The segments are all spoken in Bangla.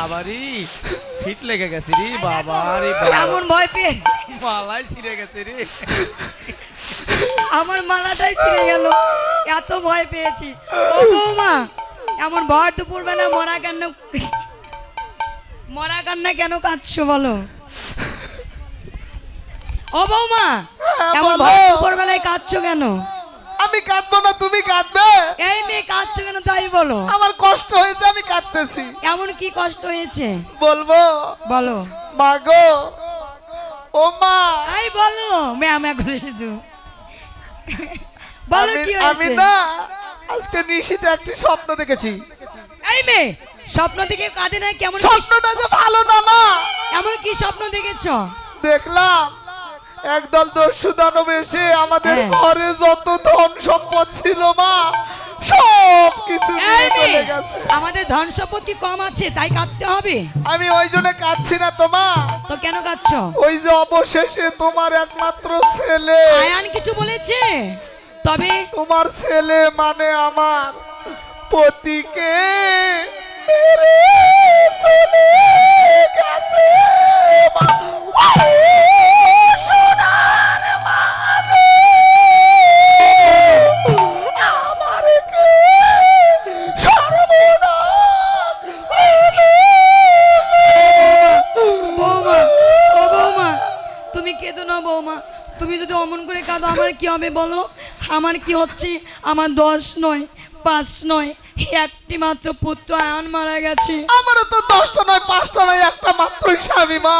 বাবারি হিট লেগে গেছে রে বাবারি এমন ভয় পেয়ে মালাই ছিঁড়ে গেছে রে। আমার মালাটাই ছিঁড়ে গেল। এত ভয় পেয়েছি। ও বৌমা এমন ভয় দুপুর বেলা মরা কান্না মরা কান্না কেন কাঁদছো বলো? ও বৌমা এমন বলো। ভয় দুপুর বেলায় কাঁদছো কেন? আমি কাঁদবো না তুমি কাঁদবে? এই মেয়ে কাঁদছো কেন তাই বলো। আমার কষ্ট হয়েছে কাঁদতেছি। এমন কি কষ্ট হয়েছে? বলব? বলো। মা গো ও মা! এই বলো। ম্যা ম্যা করে শুধু বলো কি আমি না আজকে নিশিতে একটি স্বপ্ন দেখেছি। এই মেয়ে স্বপ্ন থেকে কাঁদে না? কেমন স্বপ্নটা যে ভালো না মা! এমন কি স্বপ্ন দেখেছ? দেখলাম একদল দস্যু দানব এসে আমাদের হ্যাঁ। ঘরে যত ধন সম্পদ ছিল মা সব কিছু চলে গেছে। আমাদের ধন সম্পদ কি কম আছে তাই কাঁদতে হবে। আমি ওই জন্য কাঁদছি না তোমার তো কেন কাঁদছ? ওই যে অবশেষে তোমার একমাত্র ছেলে। আয়ান কিছু বলেছে? তবে তোমার ছেলে মানে আমার পতিকে মেরে বৌমা তুমি যদি অমন করে কাঁদো আমার কি হবে বলো? আমার কি হচ্ছে? আমার দশ নয় পাঁচ নয় একটি মাত্র পুত্র আয়ন মারা গেছে। আমারও তো দশটা নয় পাঁচটা নয় একটা মাত্রই স্বামী মা।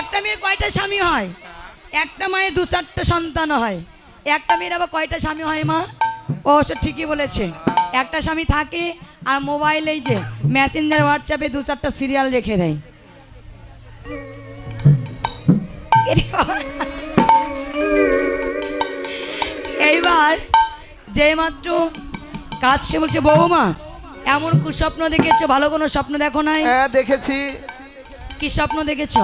একটা মেয়ের কয়টা স্বামী হয়? একটা মায়ের দু চারটা সন্তান হয়। একটা মেয়ের আবার কয়টা স্বামী হয় মা? ও সে ঠিকই বলেছে। একটা স্বামী থাকে আর মোবাইলেই যে মেসেঞ্জার হোয়াটসঅ্যাপে দু চারটা সিরিয়াল রেখে দেয়। এইবার যে মাত্র কাজ সে বলছে বৌমা এমন কুস্বপ্ন দেখেছ? ভালো কোনো স্বপ্ন দেখো নাই? হ্যাঁ দেখেছি। কি স্বপ্ন দেখেছ?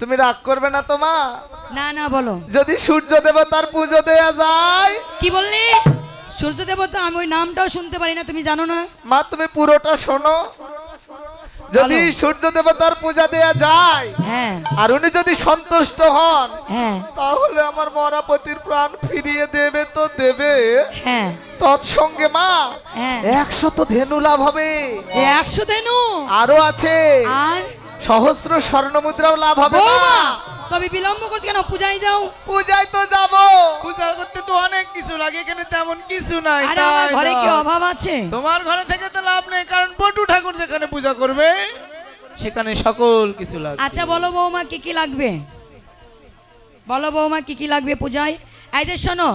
তুমি রাগ করবে না তো মা? না না বলো। যদি সূর্য দেবতার পুজো দেয়া যায়? কি বললি? সূর্য দেবতা আমি ওই নামটাও শুনতে পারি না তুমি জানো না? মা তুমি পুরোটা শোনো। যদি সূর্য দেবতার পূজা দেয়া যায় হ্যাঁ। আর উনি যদি সন্তুষ্ট হন হ্যাঁ। তাহলে আমার মরাপতির প্রাণ ফিরিয়ে দেবে তো দেবে। হ্যাঁ। তৎসঙ্গে মা একশো একশত ধেনু লাভ হবে। একশো ধেনু? আরও আছে। আর? সহস্র স্বর্ণ মুদ্রাও লাভ হবে মা। তবে বিলম্ব করছ কেন? পূজায় যাও। পূজায় তো যাব। পূজা করতে তো অনেক কিছু লাগে এখানে তেমন কিছু নাই। আরে আমার ঘরে কি অভাব আছে? তোমার ঘরে থেকে তো লাভ নেই কারণ পটু ঠাকুর যেখানে পূজা করবে সেখানে সকল কিছু লাগবে। আচ্ছা বলো বৌমা কি কি লাগবে? বলো বৌমা কি কি লাগবে পূজায়? এই যে শোনো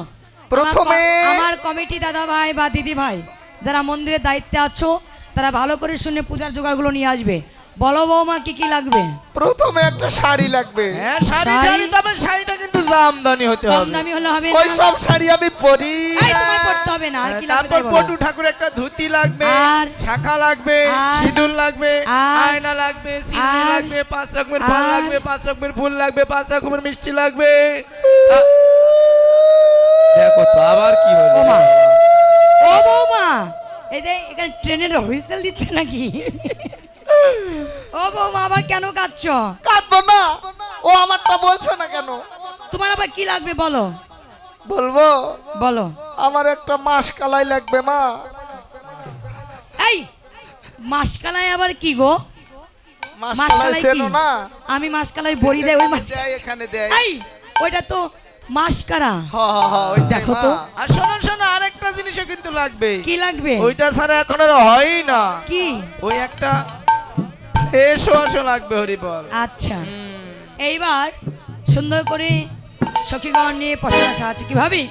প্রথমে- আমার কমিটি দাদা ভাই বা দিদি ভাই যারা মন্দিরের দায়িত্বে আছো তারা ভালো করে শুনে পূজার জোগাড়গুলো নিয়ে আসবে। বলো বৌমা কি কি লাগবে? প্রথমে একটা শাড়ি লাগবে। হ্যাঁ শাড়ি শাড়ি? শাড়ি তবে শাড়িটা কিন্তু জামদানি হতে হবে। দামি হলে হবে ওই সব শাড়ি আমি পরি। এই তোমায় পড়তে হবে না আর কি লাগবে তারপর পটু ঠাকুর একটা ধুতি লাগবে আর? শাখা লাগবে? সিঁদুর লাগবে আয়না লাগবে সিঁদুর লাগবে পাঁচ রকমের ফল লাগবে পাঁচ রকমের ফুল লাগবে পাঁচ রকমের মিষ্টি লাগবে। দেখো তো আবার কি হলো? ওমা। ও বৌমা এই যে এখানে ট্রেনের হুইসেল দিচ্ছে নাকি? ও বৌমা আবার কেন কাঁদছ? কাঁদবো না। ও আমারটা বলছে না কেন? তোমার আবার কি লাগবে বলো? বলব? বলো। আমার একটা মাস কালাই লাগবে মা। এই মাসকালায় আবার কি গো? মাস কালাই চেনো না। আমি মাসকালাই বড়ি দেয় ওই মাস এখানে দেয়। এই ওইটা তো মাসকারা দেখো তো। আর শোনো শোনো আরেকটা জিনিসও কিন্তু লাগবে। কি লাগবে? ওইটা ছাড়া এখন আর হয় না। কি? ওই একটা ফ্রেশ আসো লাগবে হরিবল। আচ্ছা। এইবার সুন্দর করে সখীগণ নিয়ে পশরা সাহায্য কীভাবে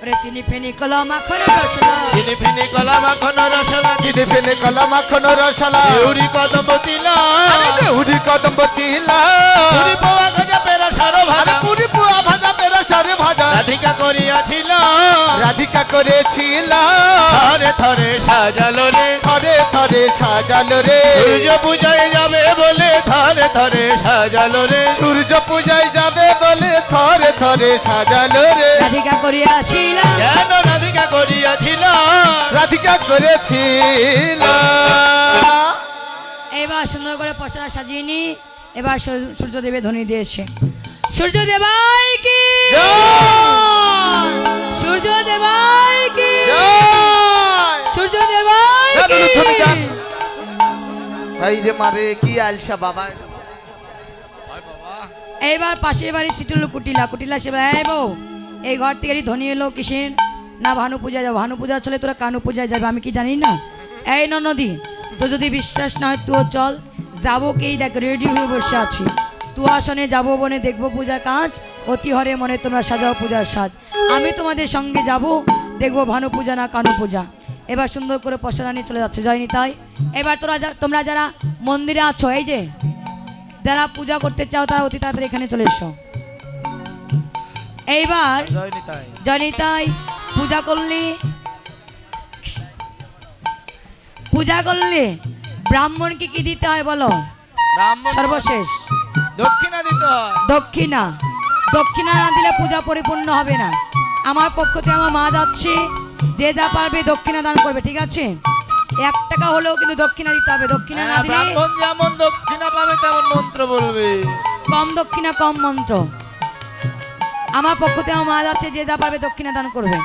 ওরে চিনি ফেনি কলা মাখন রসলা। চিনি ফিনি কলা মাখন রসলা চিনি ফেলে কলা মাখন রসলা। দেউরি কদম তিলা উড়ি তিলা রাধিকা করিয়াছিল। রাধিকা করেছিল। থরে থরে সাজালো রে। থরে থরে সাজালো রে। সূর্য পূজায় যাবে বলে থরে থরে সাজালো রে। সূর্য পূজায় যাবে বলে থরে থরে সাজালো রে। রাধিকা করিয়া আসিলা কেন রাধিকা করিয়াছিল? রাধিকা করেছিল। এবার সুন্দর করে পশরা সাজিয়ে নি। এবার সূর্য- সূর্যদেবে ধ্বনি দিয়েছে। সূর্য দেবাই কি? জয়! সূর্য কি? জয়! সূর্য দেবাই দেন। কি এই যে মারে কি আলসা বাবা। এইবার পাশের বাড়ি চিটুল কুটিলা। কুটিলা সে এই বউ এই ঘর থেকে ধ্বনি এলো কিসের? না ভানু পূজায় যাব ভানু পূজা চলে তোরা কানু পূজায় যাবে আমি কি জানি না? এই নদী তো যদি বিশ্বাস না হয় তুও চল যাব কি? দেখ রেডি হয়ে বসে আছি। তু আসনে যাব বনে দেখব পূজার কাজ অতি হরে মনে তোমরা সাজাও পূজার সাজ। আমি তোমাদের সঙ্গে যাব দেখব ভানু পূজা না কানু পূজা। এবার সুন্দর করে পশরা নিয়ে চলে যাচ্ছে যায়নি তাই? এবার তোরা তোমরা যারা মন্দিরে আছো এই যে যারা পূজা করতে চাও তারা অতি তাড়াতাড়ি এখানে চলে এসো। এইবার জনিতাই পূজা করলি? পূজা করলে? ব্রাহ্মণকে কি দিতে হয় বলো? সর্বশেষ। দক্ষিণা দিতে হয়। দক্ষিণা। দক্ষিণা না দিলে পূজা পরিপূর্ণ হবে না। আমার পক্ষ থেকে আমার মা যাচ্ছে যে যা পারবে দক্ষিণা দান করবে ঠিক আছে? এক টাকা হলেও কিন্তু দক্ষিণা দিতে হবে। দক্ষিণা না হ্যাঁ, দিলে যেমন দক্ষিণা পাবে তেমন মন্ত্র বলবে। কম দক্ষিণা কম মন্ত্র। আমার পক্ষ থেকে আমার মা যাচ্ছে যে যা পারবে দক্ষিণা দান করবে।